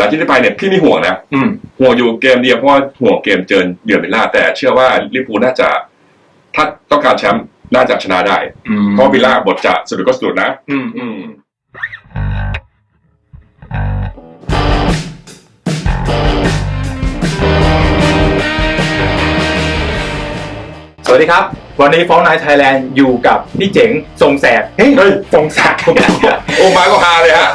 จากที่ได้ไปเนี่ยพี่ไม่ห่วงนะอืมห่วงอยู่เกมเดียวเพราะว่าห่วงเกมเจอเยือนวิลล่าแต่เชื่อว่าลิเวอร์พูลน่าจะ ถ้าต้องการแชมป์น่าจะชนะได้อืมเพราะวิลล่าบทจะสะดุดก็สะดุดนะ อืมอืมสวัสดีครับ วันนี้ฟ้องนายไทยแลนด์อยู่กับพี่เจ๋งทรงแสบเฮ้ยเฮ้ยทรงศักดิ์โอ้มาก็ฮาเลยฮะ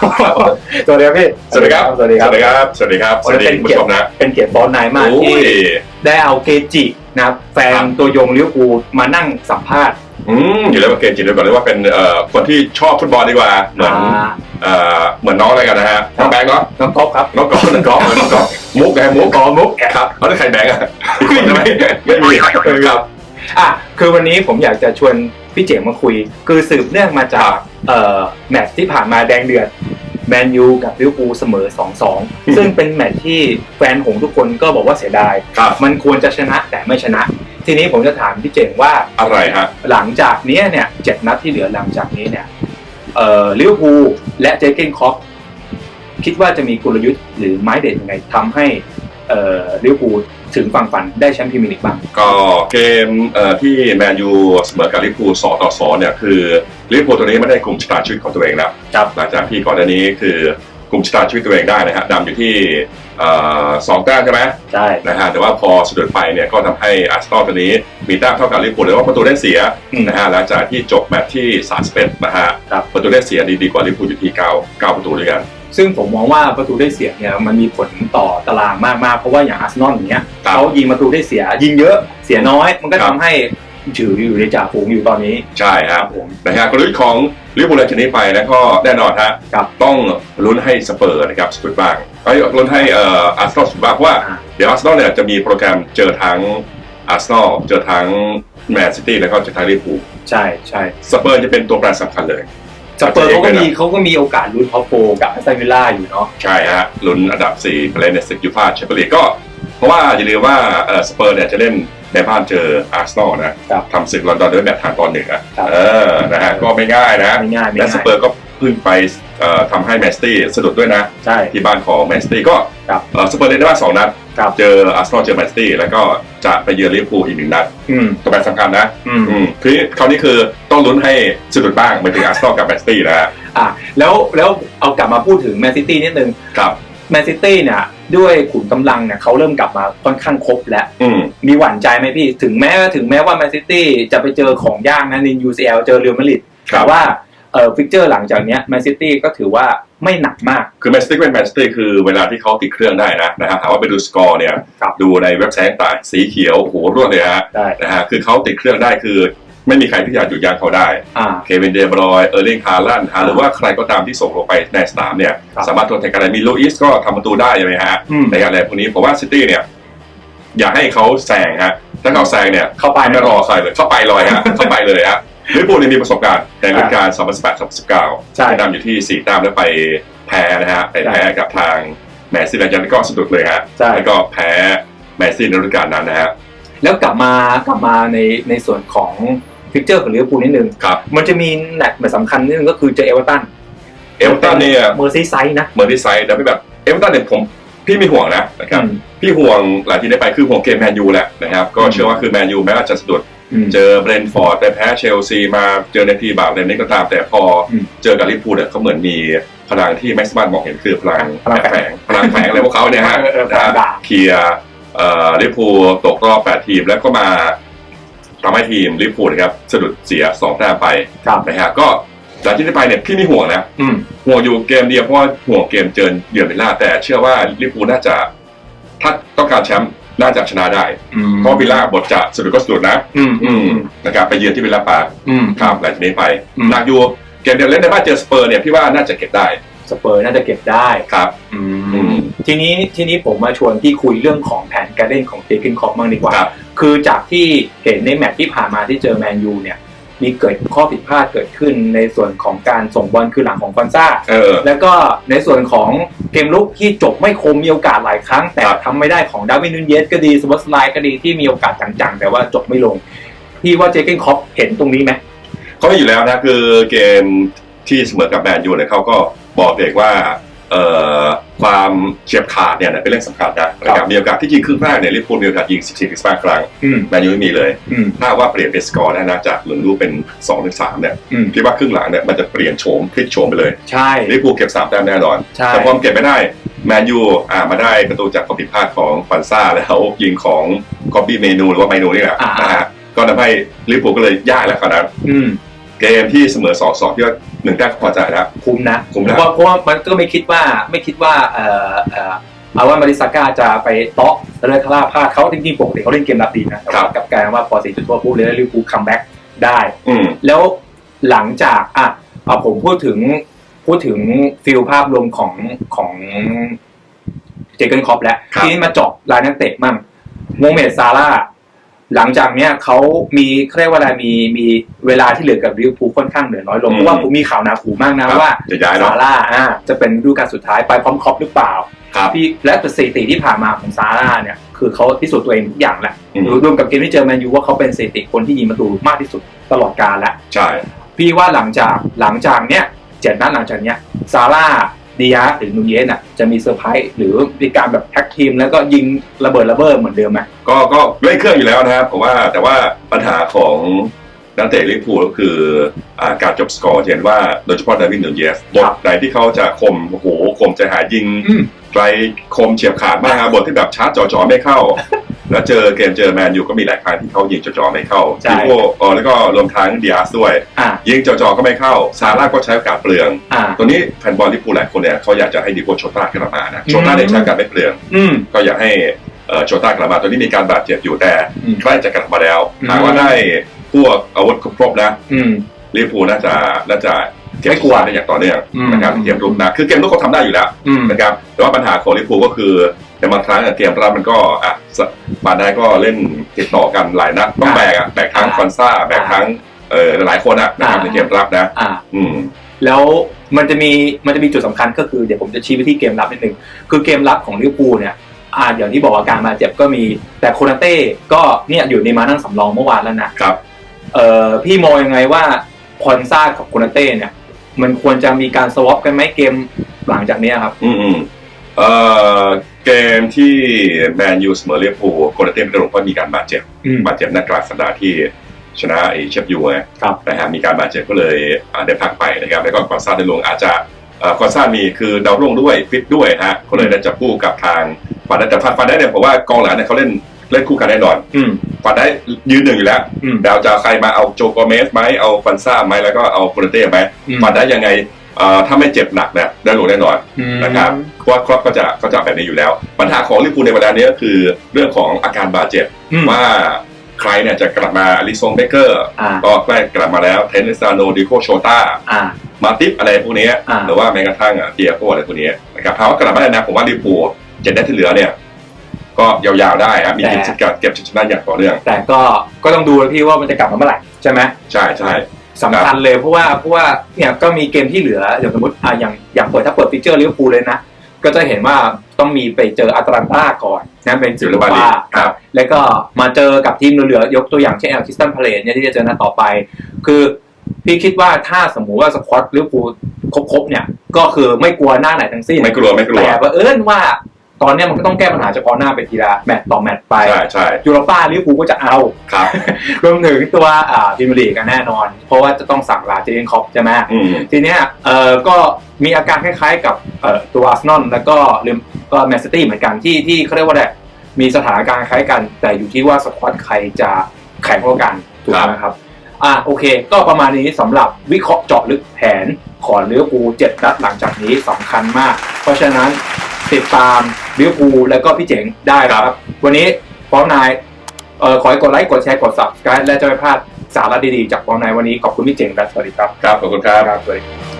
สวัสดีครับพี่สวัสดีครับสวัสดีครับสวัสดีครับสวัสดีครับสวัสดีคุณผู้ชมนะเป็นเกียรติฟ้องนายมากโอ้ที่ยได้เอาเกจินะครับแฟนครับตัวยงลิเวอร์พูลมานั่งสัมภาษณ์อืมอยู่แล้วมาเกณฑ์จิตด้วยก่อนเลยว่าเป็นเอ่อคนที่ชอบฟุตบอลดีกว่าเหมือนอ่าเอ่อเหมือนน้องอะไรกันนะฮะน้องแบงค์เนาะน้องก๊อฟครับน้องกอล์ฟน้องกอล์ฟน้องกอล์ฟมุกไงมุกกอมุกครับเขาได้ใครแบงค์อะอีกคนใช่ไหมไม่มีครับ อะคือวันนี้ผมอยากจะชวนพี่เจ๋งมาคุย คือสืบเนื่องมาจากเอ่อแมตช์ที่ผ่านมาแดงเดือดแมนยูกับลิเวอร์พูลเสมอ 2-2 ซึ่งเป็นแมตช์ที่แฟนหงส์ทุกคนก็บอกว่าเสียดาย ครับ มันควรจะชนะแต่ไม่ชนะ ทีนี้ผมจะถามพี่เจ๋งว่าอะไรฮะ หลังจากเนี้ยเนี่ยเจ็ดนัดที่เหลือหลังจากนี้เนี่ยเอ่อลิเวอร์พูลและเจเกนคอปคิดว่าจะมีกลยุทธ์หรือไม้เด็ดยังไงทำให้เอ่อลิเวอร์พูล ถึงฝั่งฝันได้แชมป์พรีเมียร์ลีกบ้าง ก็เกมเอ่อที่แมนยูเสมอกับลิเวอร์พูลสองต่อสองเนี่ยคือลิเวอร์พูลตัวนี้ไม่ได้กลุ่มชะตาชีวิตของตัวเองแล้วครับ หลังจากที่ก่อนหน้านี้คือกลุ่มชะตาชีวิตตัวเองได้นะฮะนำอยู่ที่เอ่อสองแต้มใช่ไหมใช่ นะฮะแต่ว่าพอสะดุดไปเนี่ยก็ทำให้อาร์เซนอลตัวนี้มีแต้มเท่ากับลิเวอร์พูลเลยว่าประตูได้เสียอืมนะฮะหลังจากที่จบแมตช์ที่31นะฮะครับ ประตูได้เสียดีดีกว่าลิเวอร์พูลอยู่ที่9 9ประตูด้วยกัน ซึ่งผมมองว่าประตูได้เสียเนี่ยมันมีผลต่อตารางมากๆ เพราะว่าอย่างอาร์เซนอลอย่างเงี้ยครับ เขายิงประตูได้เสีย ยิงเยอะเสียน้อย มันก็ครัทำบให้ถืออยู่ในจ่าฝูงอยู่ตอนนี้ ใช่ครับผม นะฮะกลยุทธ์ของลิเวอร์พูลหลังจากนี้ไปแล้วก็แน่นอนฮะครับ ต้องลุ้นให้สเปอร์นะครับสุดบ้างเอ้ยลุ้นให้เอ่ออาร์เซนอลสุดบ้างเพราะว่าอ่า เดี๋ยวอาร์เซนอลเนี่ยจะมีโปรแกรมเจอทั้งอาร์เซนอลเจอทั้งแมนซิตี้แล้วก็เจอทั้งลิเวอร์พูลใช่ใช่สเปอร์จะเป็นตัวแปรสำคัญเลย สเปอร์เขาก็มีเขาก็มีโอกาสลุ้นท็อปโฟร์กับแอสตันวิลล่าอยู่เนาะใช่ฮะลุ้นอันดับ4ไปเล่นในศึกยูฟ่าแชมเปี้ยนลีกก็ เพราะว่าอย่าลืมว่าเอ่อสเปอร์เนี่ยจะเล่นในบ้านเจออาร์เซนอลนะครับทำศึกลอนดอนด้วยแบบทางตอนหนึ่งอะครับเออนะฮะก็ไม่ง่ายนะไม่ง่ายไม่และง่ายสเปอร์ก็เพิ่งไปเอ่อทำให้แมนซิตี้สะดุดด้วยนะใช่ที่บ้านของแมนซิตี้ก็ครับเอ่อสเปอร์เล่นได้บ้านสองนัด ครับ เจออาร์เซนอลเจอแมนซิตี้แล้วก็จะไปเยือนลิเวอร์พูลอีกหนึ่งนัดอืมตัวแปรสำคัญนะอืม อืมคือคราวนี้คือต้องลุ้นให้สะดุดบ้างเหมือนถึงอาร์เซนอลกับแมนซิตี้นะฮะอะแล้วแล้วเอากลับมาพูดถึงแมนซิตี้นิดนึงครับ แมนซิตี้เนี่ยด้วยขุนกำลังเนี่ยเขาเริ่มกลับมาค่อนข้างครบแล้ว อืม มีหวั่นใจไหมพี่ ถึงแม้ถึงแม้ว่าแมนซิตี้จะไปเจอของย่างนะใน UCL เจอเรอัลมาดริดครับ แต่ว่า เอ่อฟิกเจอร์หลังจากเนี้ยแมนซิตี้ก็ถือว่าไม่หนักมาก คือแมนซิตี้เป็นแมนซิตี้คือเวลาที่เขาติดเครื่องได้นะนะฮะถามว่าไปดูสกอร์เนี่ย ครับ ดูในเว็บไซต์ต่างๆสีเขียวโอ้โหรวดเลยฮะได้นะฮะคือเขาติดเครื่องได้คือไม่มีใครที่จะหยุดยั้งเขาได้ อ่า เควินเดบรอยเออร์ลิงคาร์ลันฮะหรือว่าใครก็ตามที่ส่งลงไปในสนามเนี่ย ครับสามารถทดแทนกันได้มีลูอิสก็ทำประตูได้ใช่ไหมฮะอืม ในอะไรพวกนี้ผมว่าซิตี้เนี่ย อยากให้เขาแซงฮะถ้าเขาแซงเนี่ยเข้าไป ไม่รอใครเลยเข้าไปเลยฮะเข้าไปเลยฮะ ลิเวอร์พูลเนี่ยมีประสบการณ์ในฤดูกาล2018-2019ใช่ที่นำอยู่ที่สี่แต้มแล้วไปแพ้นะฮะไปแพ้กับทางแมนซีแลนด์ยันก็สะดุดเลยฮะใช่แล้วก็แพ้แมนซีในฤดูกาลนั้นนะฮะแล้วกลับมากลับมาในในส่วนของฟิกเจอร์ของลิเวอร์พูลนิดนึงครับมันจะมีแมตช์แบบสำคัญนิดนึงก็คือเจอเอเวอร์ตันเอเวอร์ตันเนี่ยเมอร์ซีไซด์นะเมอร์ที่ไซด์แต่ไม่แบบเอเวอร์ตันเนี่ยผมพี่ไม่ห่วงนะนะครับอืมพี่ห่วงหลายที่ได้ไปคือห่วงเกมแมนยูแหละนะครับก็อืมเชื่อว่าคือแมนยูแม้ว่าจะสะดุดอืม เจอเบรนท์ฟอร์ดไปแพ้เชลซีมาเจอในทีบาปในนี้ก็ตาม แต่พออมเจอกับลิเวอร์พูลเนี่ยเขาเหมือนมีพลังที่ไม่สามารถมองเห็นคือพลังพลังแฝงแฝงพลังแฝงอะไรพวกเขาเนี่ยฮะเออเออนะฮะพลังด่าเคลียร์เอ่อลิเวอร์พูลตกรอบแปดทีมแล้วก็มาทำให้ทีมลิเวอร์พูลนะครับสะดุดเสียสองแต้มไปครับนะฮะก็หลังจากที่ได้ไปเนี่ยพี่ไม่ห่วงนะอืมห่วงอยู่เกมเดียวเพราะว่าห่วงเกมเจอเยือนวิลล่าแต่เชื่อว่าลิเวอร์พูลน่าจะถ้าต้องการแชมป์ น่าจะชนะได้ อืมเพราะวิลล่าบทจะสะดุดก็สะดุดนะ อืมอืมนะครับไปเยือนที่วิลล่าปาร์คอืม ครับหลังจากนี้ไปอืม หนักอยู่เกมเดียวเล่นในบ้านเจอสเปอร์เนี่ยพี่ว่าน่าจะเก็บได้สเปอร์น่าจะเก็บได้ ครับ อือืม ม ทีนี้ทีนี้ผมมาชวนพี่คุยเรื่องของแผนการเล่นของเจคินคอปบ้างดีกว่า ครับ คือจากที่เห็นในแมตช์ที่ผ่านมาที่เจอแมนยูเนี่ย มีเกิดข้อผิดพลาดเกิดขึ้นในส่วนของการส่งบอลคือหลังของคอนซ่าเออ แล้วก็ในส่วนของเกมลุกที่จบไม่คมมีโอกาสหลายครั้ง แต่ครับทำไม่ได้ของดาร์วินนูนเยสก็ดีสวอตสไลด์ก็ดีที่มีโอกาสจังๆ แต่ว่าจบไม่ลง พี่ว่าเจเกนคอปเห็นตรงนี้ไหม เขาไม่อยู่แล้วนะคือเกมที่เสมอกับแมนยูเนี่ยเขาก็บอกเด็กว่าเออ ความเฉียบขาดเนี่ยเป็นเรื่องสำคัญนะนะครับมีโอกาสที่ยิงครึ่งแรกเนี่ยลิเวอร์พูลมีโอกาสยิง 14 15ครั้งอืมแมนยูไม่มีเลยอืมถ้าว่าเปลี่ยนเป็นสกอร์ได้นะจากหนึ่งลูกเป็น2หรือ3เนี่ยอืมคิดว่าครึ่งหลังเนี่ยมันจะเปลี่ยนโฉมพลิกโฉมไปเลยใช่ลิเวอร์พูลเก็บ3แต้มแน่นอนใช่แต่พอมันเก็บไม่ได้แมนยูอ่ามาได้ประตูจากความผิดพลาดของฟันซ่าแล้วยิงของกอบบี้เมนูหรือว่าเมนูนี่แหละอ่านนะฮะก็ทำให้ลิเวอร์พูลก็เลยยากแล้วคราวนั้นอืม เกมที่เสมอ2 2ที่ว่าหนึ่งแต้มก็พอใจแล้ว คุ้มนะคุ้มนะ เพราะเพราะว่ามันก็ไม่คิดว่าไม่คิดว่าเอ่อเอ่อเอาว่ามาริสาก้าจะไปเตาะเรือคาราพลาดเขาจริงๆปกติเขาเล่นเกมรับดีนะแต่ว่ากับการว่าพอสี่จุดโทษปุ๊บเลยลิเวอร์พูลคัมแบ็กได้ อืม แล้วหลังจากอะเอาผมพูดถึงพูดถึงฟิลภาพรวมของของเจเกนคอปแล้ว ครับ ทีนี้มาเจาะรายนักเตะมั่งโมเมดซาร่าห์ หลังจากเนี้ยเขามีเขาเรียกว่าอะไรมีมีเวลาที่เหลือกับลิเวอร์พูลค่อนข้างเหลือน้อยลงอืมเพราะว่าผมมีข่าวหนาหูมากนะครับว่าจะย้ายเนาะซาร่าอ่าจะเป็นฤดูกาลสุดท้ายไปพร้อมครอปหรือเปล่าครับที่และสถิติที่ผ่านมาของซาร่าเนี่ยคือเขาพิสูจน์ตัวเองทุกอย่างแหละอืมรวมกับเกมที่เจอแมนยูว่าเขาเป็นสถิติคนที่ยิงประตูมากที่สุดตลอดกาลแล้วใช่พี่ว่าหลังจากหลังจากเนี้ยเจ็ดนัดหลังจากเนี้ยซาร่า ดิอาร์หรือนูเยสน่ะจะมีเซอร์ไพรส์หรือมีการแบบแท็กทีมแล้วก็ยิงระเบิดระเบิดเหมือนเดิมไหมก็ก็เล่นเครื่องอยู่แล้วนะครับผมว่าแต่ว่าปัญหาของนักเตะลิเวอร์พูลก็คืออ่าการจบสกอร์จะเห็นว่าโดยเฉพาะดาวินนูเยสบทไหนที่เขาจะคมโอ้โหคมจะหายิงอืม ไกลคมเฉียบขาดมากครับบทที่แบบชาร์จจ่อๆไม่เข้า แล้วเจอเกมเจอแมนยูก็มีหลายครั้งที่เขายิงจ่อๆไม่เข้าใช่ลิเวอร์พูลเออแล้วก็รวมทั้งดิอาสด้วย อ่ายิงจ่อๆก็ไม่เข้า ซาร่าก็ใช้โอกาสเปลือง อ่าตัวนี้แฟนบอลลิเวอร์พูลหลายคนเนี่ยเขาอยากจะให้ดิโก้โชต้ากลับมานะอืม โชต้าเนี่ยใช้โอกาสไม่เปลือง อืม ก็อยากให้เอ่อโชต้ากลับมาตัวนี้มีการบาดเจ็บอยู่แต่อืมใกล้จะกลับมาแล้วอืม หากว่าได้พวกอาวุธครบๆนะอืม ลิเวอร์พูลน่าจะน่าจะเก็บ ไม่กลัวชัยชนะได้อย่างต่อเนื่องอืมนะครับเกมรุกนะคือเกมรุกเขาทำได้อยู่แล้วอืมนะครับแต่ว่าปัญหาของลิเวอร์พูลก็คือในบางครั้งอะเกมรับมันก็อะสมาได้ก็เล่นติดต่อกันหลายนัดต้องแบกอะแบกทั้งอ่าคอนซ่าแบกทั้งเอ่อหลายคนอะนะครับอ่าในเกมรับนะอ่าอืมแล้วมันจะมีมันจะมีจุดสำคัญก็คือเดี๋ยวผมจะชี้ไปที่เกมรับนิดนึงคือเกมรับของลิเวอร์พูลเนี่ยอ่าอย่างที่บอกอาการมาเจ็บก็มีแต่โคนาเต้ก็เนี่ยอยู่ในมานั่งสำรองเมื่อวานแล้วนะครับเอ่อพี่มองยังไงว่าพอนซ่ากับโคนาเต้เนี่ย มันควรจะมีการสวอปกันไหมเกมหลังจากเนี้ยครับ อืมอืมเอ่อเกมที่แมนยูเสมอลิเวอร์พูลโคนาเต้ไม่ได้ลงเพราะมีการบาดเจ็บอืม บาดเจ็บนัดกลางสัปดาห์ที่ชนะไอเชฟยูไงครับ นะฮะมีการบาดเจ็บก็เลยอ่าได้พักไปนะครับแล้วก็คอนซ่าได้ลงอาจจะเอ่อคอนซ่ามีคือดาวรุ่งด้วยฟิตด้วยฮะก็เลยได้จับคู่กับทางฟาได้แต่ฟาได้เนี่ยผมว่ากองหลังเนี่ยเขาเล่น เล่นคู่กันแน่นอนอืมฟาได้ยืนหนึ่งอยู่แล้วอืม ดาวจะเอาใครมาเอาโจโกเมสไหมเอาฟันซ่าไหมแล้วก็เอาโคนาเต้ไหมอืมฟาได้ยังไงเอ่อถ้าไม่เจ็บหนักเนี่ยได้ลงแน่นอนอืมนะครับเพราะว่าครอปก็จะก็จะแบบนี้อยู่แล้ว ปัญหาของลิเวอร์พูลในเวลานี้ก็คือเรื่องของอาการบาดเจ็บ อืมว่าใครเนี่ยจะกลับมาอลิซงเบเกอร์อ่าก็ใกล้กลับมาแล้วเทนนิสซาโนดิโกโชตาอ่า มาติฟอะไรพวกนี้อ่า หรือว่าแม้กระทั่งอะเตียโกอะไรพวกนี้นะครับถามว่ากลับมาได้นะผมว่าลิเวอร์พูลเจ็ดนัดที่เหลือเนี่ย ก็ยาวๆได้ครับมีแต่สิทธิ์การเก็บชัยชนะอย่างต่อเนื่อง แต่ก็ก็ต้องดูนะพี่ว่ามันจะกลับมาเมื่อไหร่ใช่ไหมใช่ใช่สำคัญเลยเพราะว่าเพราะว่าเนี่ยก็มีเกมที่เหลืออย่างสมมติอะอย่างอย่างเปิดถ้าเปิดฟิกเจอร์ลิเวอร์พูลเลยนะก็จะเห็นว่าต้องมีไปเจออัตแลนตาก่อนนะเป็นซิลซิลวาลีวาครับแล้วก็มาเจอกับทีมเหลือๆยกตัวอย่างเช่นแอลคิสตันพาเลตเนี่ยที่จะเจอนัดต่อไป คือพี่คิดว่าถ้าสมมุติว่าสควอตลิเวอร์พูลครบๆเนี่ยก็คือไม่กลัวหน้าไหนทั้งสิ้นไม่กลัวไม่กลัวแต่ว่าเอิญว่า ตอนเนี้ยมันก็ต้องแก้ปัญหาเฉพาะหน้าไปทีละแมตต์ต่อแมตต์ไป ใช่ใช่ยูโรป้าลิเวอร์พูลก็จะเอา ครับ รวมถึงตัวอ่าพรีเมียร์ลีกกันแน่นอน เพราะว่าจะต้องสั่งลาเจนคอปใช่ไหมอืม ทีเนี้ยเอ่อก็มีอาการคล้ายๆกับเอ่อตัวอาร์เซนอลแล้วก็เรมก็แมนซิตี้เหมือนกันที่ที่เขาเรียกว่าอะไรมีสถานการณ์คล้ายกัน แต่อยู่ที่ว่าสควอตใครจะแข็งกว่ากันถูกไหมครับอะโอเค ก็ประมาณนี้สำหรับวิเคราะห์เจาะลึกแผนของลิเวอร์พูลเจ็ดนัดหลังจากนี้สำคัญมาก เพราะฉะนั้น ติดตามลิเวอร์พูลแล้วก็พี่เจ๋งได้ครับ วันนี้ฟ้องนายเอ่อขอให้กดไลค์กดแชร์กด subscribe และจะไม่พลาดสาระดีๆจากฟ้องนายวันนี้ขอบคุณพี่เจ๋งและสวัสดีครับ ครับ ขอบคุณครับครับสวัสดี